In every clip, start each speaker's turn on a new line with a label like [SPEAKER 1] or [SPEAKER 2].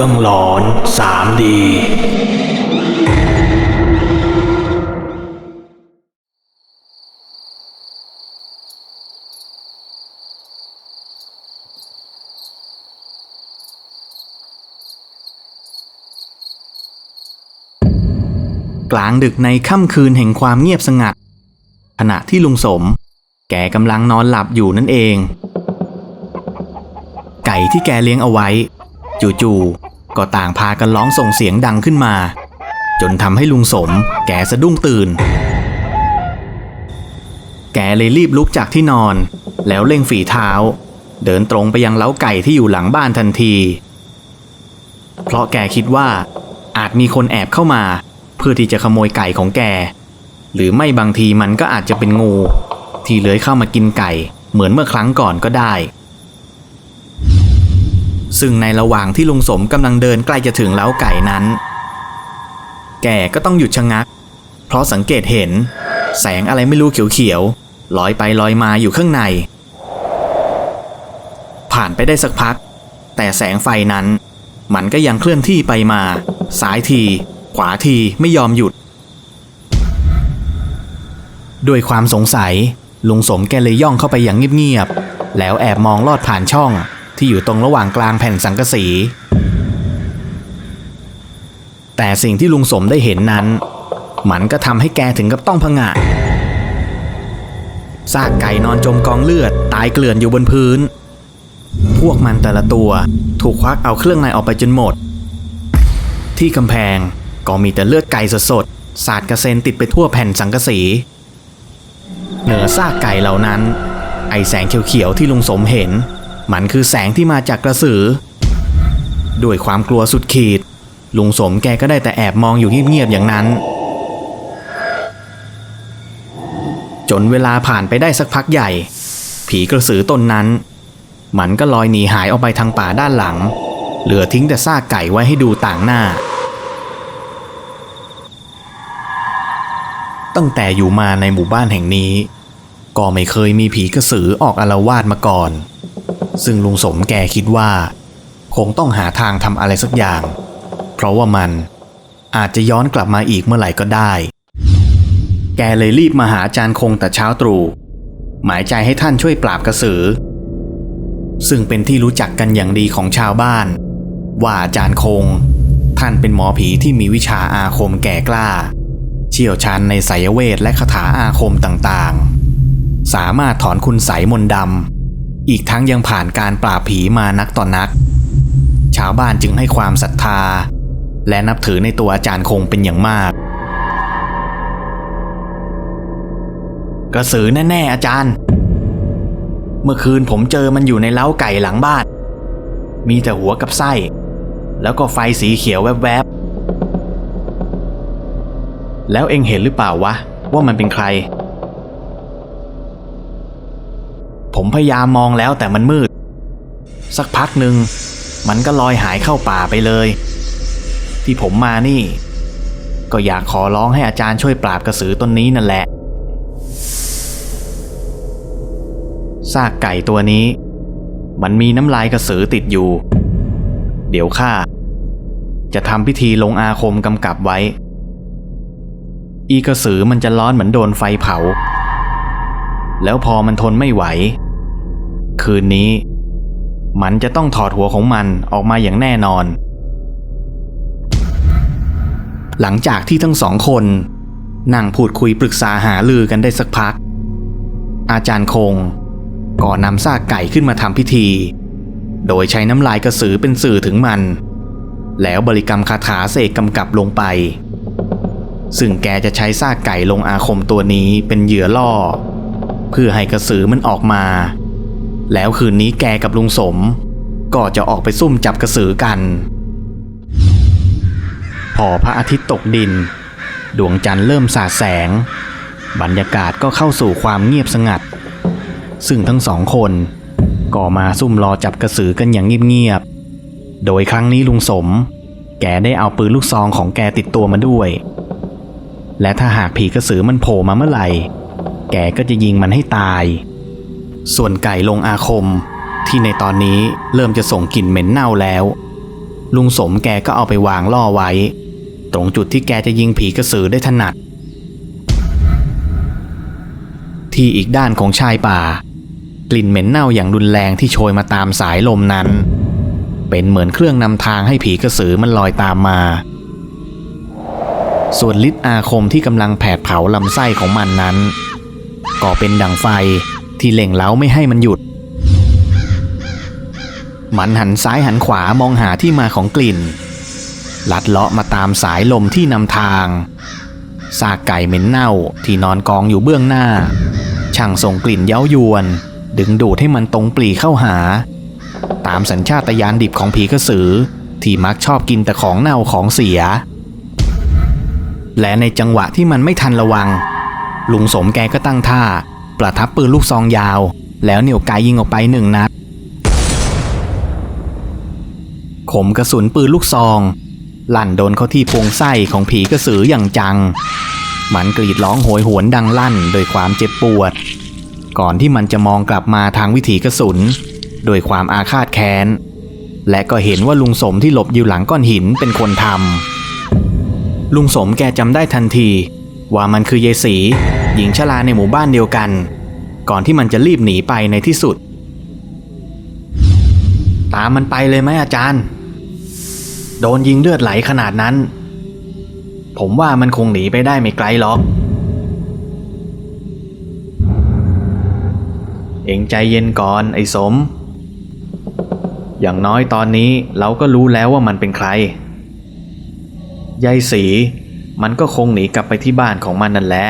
[SPEAKER 1] รื่องหลอน 3D
[SPEAKER 2] กลางดึกในค่ำคืนแห่งความเงียบสงัด ขณะที่ลุงสม แกกำลังนอนหลับอยู่นั่นเอง ไก่ที่แกเลี้ยงเอาไว้ จู่ๆ ก็ต่างพากันร้องส่งเสียงดังขึ้นมา จนทำให้ลุงสม แกสะดุ้งตื่น แกเลยรีบลุกจากที่นอน แล้วเร่งฝีเท้า เดินตรงไปยังเล้าไก่ที่อยู่หลังบ้านทันที เพราะแกคิดว่าอาจมีคนแอบเข้ามา เพื่อที่จะขโมยไก่ของแก หรือไม่บางทีมันก็อาจจะเป็นงู ที่เลื้อยเข้ามากินไก่ เหมือนเมื่อครั้งก่อนก็ได้ ซึ่งในระหว่างที่ลุงสมกำลังเดินใกล้จะถึงเล้าไก่นั้น แกก็ต้องหยุดชะงัก เพราะสังเกตเห็น แสงอะไรไม่รู้เขียวๆลอยไปลอยมาอยู่ข้างใน ผ่านไปได้สักพัก แต่แสงไฟนั้น มันก็ยังเคลื่อนที่ไปมาซ้ายที ขวาทีไม่ยอมหยุด ด้วยความสงสัยลุงสมแกเลยย่องเข้าไปอย่างเงียบๆแล้วแอบมองลอดผ่านช่อง ที่อยู่ตรงระหว่างกลางแผ่นสังกะสี แต่สิ่งที่ลุงสมได้เห็นนั้น มันก็ทำให้แกถึงกับต้องพงะซากไก่นอนจมกองเลือดตายเกลื่อนอยู่บนพื้น พวกมันแต่ละตัวถูกควักเอาเครื่องในออกไปจนหมด ที่กำแพงก็มีแต่เลือดไก่สดๆสาดกระเซ็นติดไปทั่วแผ่นสังกะสี เหนือซากไก่เหล่านั้น ไอแสงเขียวๆที่ลุงสมเห็น มันคือแสงที่มาจากกระสือ ด้วยความกลัวสุดขีด ลุงสมแกก็ได้แต่แอบมองอยู่เงียบๆอย่างนั้น จนเวลาผ่านไปได้สักพักใหญ่ ผีกระสือตนนั้น มันก็ลอยหนีหายออกไปทางป่าด้านหลัง เหลือทิ้งแต่ซากไก่ไว้ให้ดูต่างหน้า ตั้งแต่อยู่มาในหมู่บ้านแห่งนี้ ก็ไม่เคยมีผีกระสือออกอาละวาดมาก่อน ซึ่งลุงสมแกคิดว่า คงต้องหาทางทำอะไรสักอย่าง เพราะว่ามันอาจจะย้อนกลับมาอีกเมื่อไหร่ก็ได้ แกเลยรีบมาหาอาจารย์คงแต่เช้าตรู่หมายใจให้ท่านช่วยปราบกระสือ ซึ่งเป็นที่รู้จักกันอย่างดีของชาวบ้าน ว่าอาจารย์คง ท่านเป็นหมอผีที่มีวิชาอาคมแก่กล้า เชี่ยวชาญในไสยเวทและคาถาอาคมต่างๆ สามารถถอนคุณไสยมนดำ อีกทั้งยังผ่านการปราบผีมานักต่อนนัก ชาวบ้านจึงให้ความศรัทธา และนับถือในตัวอาจารย์คงเป็นอย่างมาก กระสือแน่ๆอาจารย์ เมื่อคืนผมเจอมันอยู่ในเล้าไก่หลังบ้าน มีแต่หัวกับไส้ แล้วก็ไฟสีเขียวแวบๆ แล้วเองเห็นหรือเปล่าวะ ว่ามันเป็นใคร ผมพยายามมองแล้วแต่มันมืด สักพักหนึ่งมันก็ลอยหายเข้าป่าไปเลย ที่ผมมานี่ ก็อยากขอร้องให้อาจารย์ช่วยปราบกระสือต้นนี้นั่นแหละซากไก่ตัวนี้ มันมีน้ำลายกระสือติดอยู่ เดี๋ยวข้าจะทำพิธีลงอาคมกำกับไว้ อีกระสือมันจะร้อนเหมือนโดนไฟเผา แล้วพอมันทนไม่ไหว คืนนี้ มันจะต้องถอดหัวของมันออกมาอย่างแน่นอน หลังจากที่ทั้งสองคน นั่งพูดคุยปรึกษาหาลือกันได้สักพัก อาจารย์คงก็นำซากไก่ขึ้นมาทำพิธี โดยใช้น้ำลายกระสือเป็นสื่อถึงมัน แล้วบริกรรมคาถาเสกกำกับลงไป ซึ่งแกจะใช้ซากไก่ลงอาคมตัวนี้เป็นเหยื่อล่อ เพื่อให้กระสือมันออกมา แล้วคืนนี้แกกับลุงสม ก็จะออกไปซุ่มจับกระสือกัน พอพระอาทิตย์ตกดิน ดวงจันทร์เริ่มสาดแสง บรรยากาศก็เข้าสู่ความเงียบสงัด ซึ่งทั้งสองคนก็มาซุ่มรอจับกระสือกันอย่างเงียบๆ โดยครั้งนี้ลุงสม แกได้เอาปืนลูกซองของแกติดตัวมาด้วย และถ้าหากผีกระสือมันโผล่มาเมื่อไหร่ แกก็จะยิงมันให้ตาย ส่วนไก่ลงอาคม ที่ในตอนนี้เริ่มจะส่งกลิ่นเหม็นเน่าแล้ว ลุงสมแกก็เอาไปวางล่อไว้ ตรงจุดที่แกจะยิงผีกระสือได้ถนัด ที่อีกด้านของชายป่า กลิ่นเหม็นเน่าอย่างรุนแรงที่โชยมาตามสายลมนั้น เป็นเหมือนเครื่องนำทางให้ผีกระสือมันลอยตามมาส่วนฤทธิ์อาคมที่กำลังแผดเผาลำไส้ของมันนั้น ก็เป็นดังไฟที่เล่งเล้าไม่ให้มันหยุด มันหันซ้ายหันขวามองหาที่มาของกลิ่น ลัดเลาะมาตามสายลมที่นำทางซากไก่เหม็นเน่าที่นอนกองอยู่เบื้องหน้า ช่างส่งกลิ่นเย้ายวน ดึงดูดให้มันตรงปลีเข้าหา ตามสัญชาตญาณดิบของผีกระสือ ที่มักชอบกินแต่ของเน่าของเสีย และในจังหวะที่มันไม่ทันระวัง ลุงสมแกก็ตั้งท่า ประทับปืนลูกซองยาว แล้วเหนี่ยวไกยิงออกไปหนึ่งนัดขมกระสุนปืนลูกซองลั่นโดนเข้าที่พรงไส้ของผีกระสืออย่างจัง มันกรีดร้องโหยหวนดังลั่นโดยความเจ็บปวด ก่อนที่มันจะมองกลับมาทางวิถีกระสุน โดยความอาฆาตแค้น และก็เห็นว่าลุงสมที่หลบอยู่หลังก้อนหินเป็นคนทำลุงสมแกจำได้ทันที ว่ามันคือยายสี หญิงชราในหมู่บ้านเดียวกัน ก่อนที่มันจะรีบหนีไปในที่สุด ตามมันไปเลยไหมอาจารย์ โดนยิงเลือดไหลขนาดนั้น ผมว่ามันคงหนีไปได้ไม่ไกลหรอก เองใจเย็นก่อนไอ้สม อย่างน้อยตอนนี้เราก็รู้แล้วว่ามันเป็นใครยายสีมันก็คงหนีกลับไปที่บ้านของมันนั่นแหละ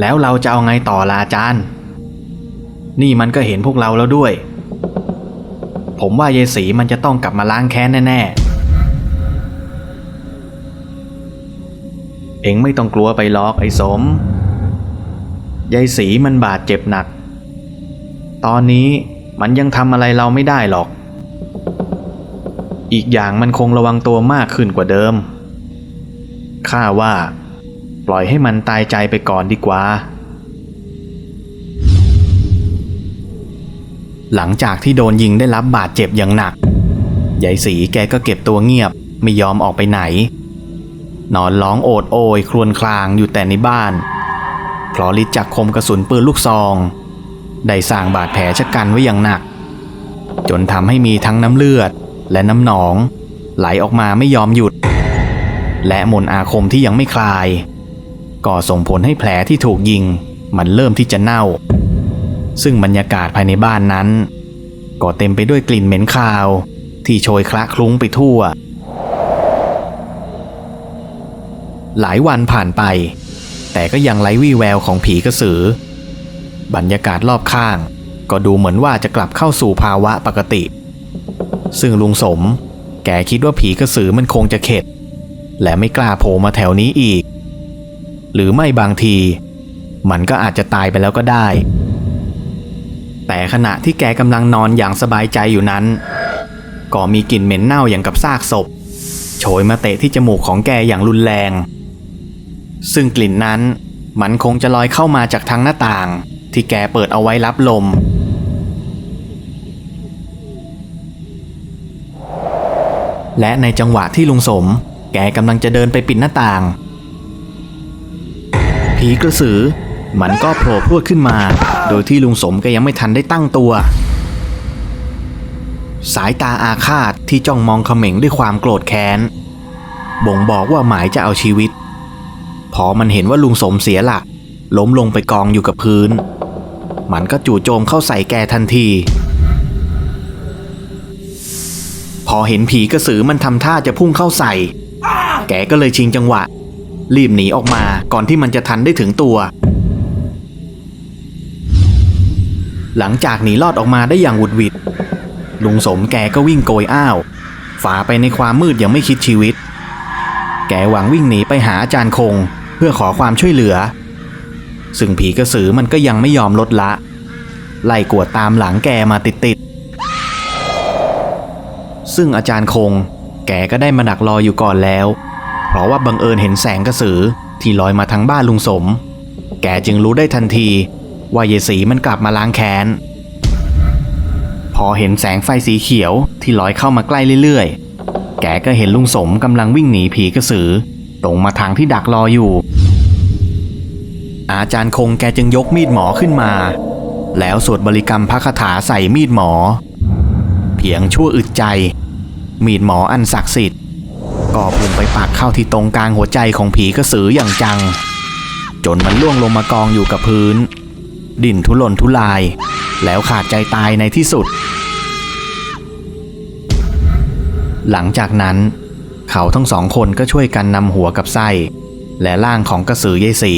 [SPEAKER 2] แล้วเราจะเอาไงต่อล่ะอาจารย์ นี่มันก็เห็นพวกเราแล้วด้วย ผมว่ายายสีมันจะต้องกลับมาล้างแค้นแน่ๆ เอ็งไม่ต้องกลัวไปหรอกไอ้สม ยายสีมันบาดเจ็บหนัก ตอนนี้มันยังทำอะไรเราไม่ได้หรอก อีกอย่างมันคงระวังตัวมากขึ้นกว่าเดิมข้าว่า ปล่อยให้มันตายใจไปก่อนดีกว่า หลังจากที่โดนยิงได้รับบาดเจ็บอย่างหนักยายสีแกก็เก็บตัวเงียบไม่ยอมออกไปไหน นอนร้องโอดโอย ครวญครางอยู่แต่ในบ้านเพราะฤทธิ์จากคมกระสุนปืนลูกซอง ได้สร้างบาดแผลชะกันไว้อย่างหนัก จนทำให้มีทั้งน้ำเลือดและน้ำหนอง ไหลออกมาไม่ยอมหยุด และมนอาคมที่ยังไม่คลาย ก็ส่งผลให้แผลที่ถูกยิง มันเริ่มที่จะเน่า ซึ่งบรรยากาศภายในบ้านนั้น ก็เต็มไปด้วยกลิ่นเหม็นคาว ที่โชยคละคลุ้งไปทั่ว หลายวันผ่านไป แต่ก็ยังไร้วี่แววของผีกระสือ บรรยากาศรอบข้าง ก็ดูเหมือนว่าจะกลับเข้าสู่ภาวะปกติ ซึ่งลุงสม แกคิดว่าผีกระสือมันคงจะเข็ด และไม่กล้าโผล่มาแถวนี้อีก หรือไม่บางที มันก็อาจจะตายไปแล้วก็ได้ แต่ขณะที่แกกำลังนอนอย่างสบายใจอยู่นั้น ก็มีกลิ่นเหม็นเน่าอย่างกับซากศพ โชยมาเตะที่จมูกของแกอย่างรุนแรง ซึ่งกลิ่นนั้นมันคงจะลอยเข้ามาจากทางหน้าต่าง ที่แกเปิดเอาไว้รับลมและในจังหวะที่ลุงสม แกกำลังจะเดินไปปิดหน้าต่าง ผีกระสือ มันก็โผล่พรวดขึ้นมา โดยที่ลุงสมก็ยังไม่ทันได้ตั้งตัว สายตาอาฆาตที่จ้องมองเขม็งด้วยความโกรธแค้น บ่งบอกว่าหมายจะเอาชีวิต พอมันเห็นว่าลุงสมเสียหลัก ล้มลงไปกองอยู่กับพื้น มันก็จู่โจมเข้าใส่แกทันที พอเห็นผีกระสือมันทำท่าจะพุ่งเข้าใส่ แกก็เลยชิงจังหวะ รีบหนีออกมาก่อนที่มันจะทันได้ถึงตัว หลังจากหนีรอดออกมาได้อย่างหวุดหวิด ลุงสมแกก็วิ่งโกยอ้าวฝ่าไปในความมืดอย่างไม่คิดชีวิต แกหวังวิ่งหนีไปหาอาจารย์คง เพื่อขอความช่วยเหลือ ซึ่งผีกระสือมันก็ยังไม่ยอมลดละ ไล่กวดตามหลังแกมาติดๆซึ่งอาจารย์คง แกก็ได้มาดักรออยู่ก่อนแล้ว ราะว่าบังเอิญเห็นแสงกระสือที่ลอยมาทางบ้านลุงสม แกจึงรู้ได้ทันที ว่าเยสีมันกลับมาล้างแค้น พอเห็นแสงไฟสีเขียวที่ลอยเข้ามาใกล้เรื่อยๆ แกก็เห็นลุงสมกำลังวิ่งหนีผีกระสือตรงมาทางที่ดักรออยู่ อาจารย์คงแกจึงยกมีดหมอขึ้นมา แล้วสวดบริกรรมพระคาถาใส่มีดหมอ เพียงชั่วอึดใจ มีดหมออันศักดิ์สิทธิ์ ก็พุ่งไปปักเข้าที่ตรงกลางหัวใจของผีกระสืออย่างจัง จนมันล่วงลงมากองอยู่กับพื้น ดิ่นทุรนทุราย แล้วขาดใจตายในที่สุด หลังจากนั้น เขาทั้งสองคนก็ช่วยกันนำหัวกับไส้ และร่างของกระสือยายสี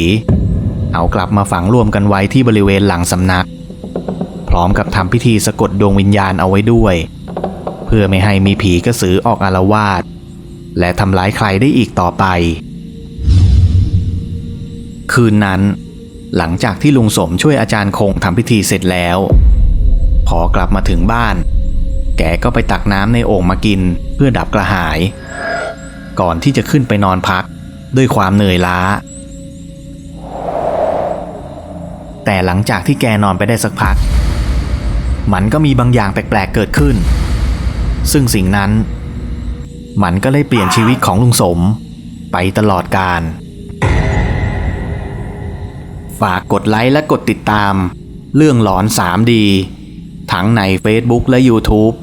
[SPEAKER 2] เอากลับมาฝังรวมกันไว้ที่บริเวณหลังสำนัก พร้อมกับทำพิธีสะกดดวงวิญญาณเอาไว้ด้วย เพื่อไม่ให้มีผีกระสือออกอารวาส และทำร้ายใครได้อีกต่อไป คืนนั้น หลังจากที่ลุงสมช่วยอาจารย์คงทำพิธีเสร็จแล้ว พอกลับมาถึงบ้าน แกก็ไปตักน้ำในโอ่งมากินเพื่อดับกระหาย ก่อนที่จะขึ้นไปนอนพักด้วยความเหนื่อยล้า แต่หลังจากที่แกนอนไปได้สักพัก มันก็มีบางอย่างแปลกๆเกิดขึ้น ซึ่งสิ่งนั้น มันก็เลยเปลี่ยนชีวิตของลุงสม ไปตลอดการ ฝากกดไลค์และกดติดตาม เรื่องหลอน 3D ทั้งใน Facebook และ YouTube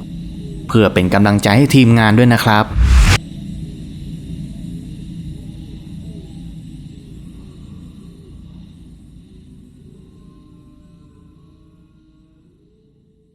[SPEAKER 2] เพื่อเป็นกำลังใจให้ทีมงานด้วยนะครับ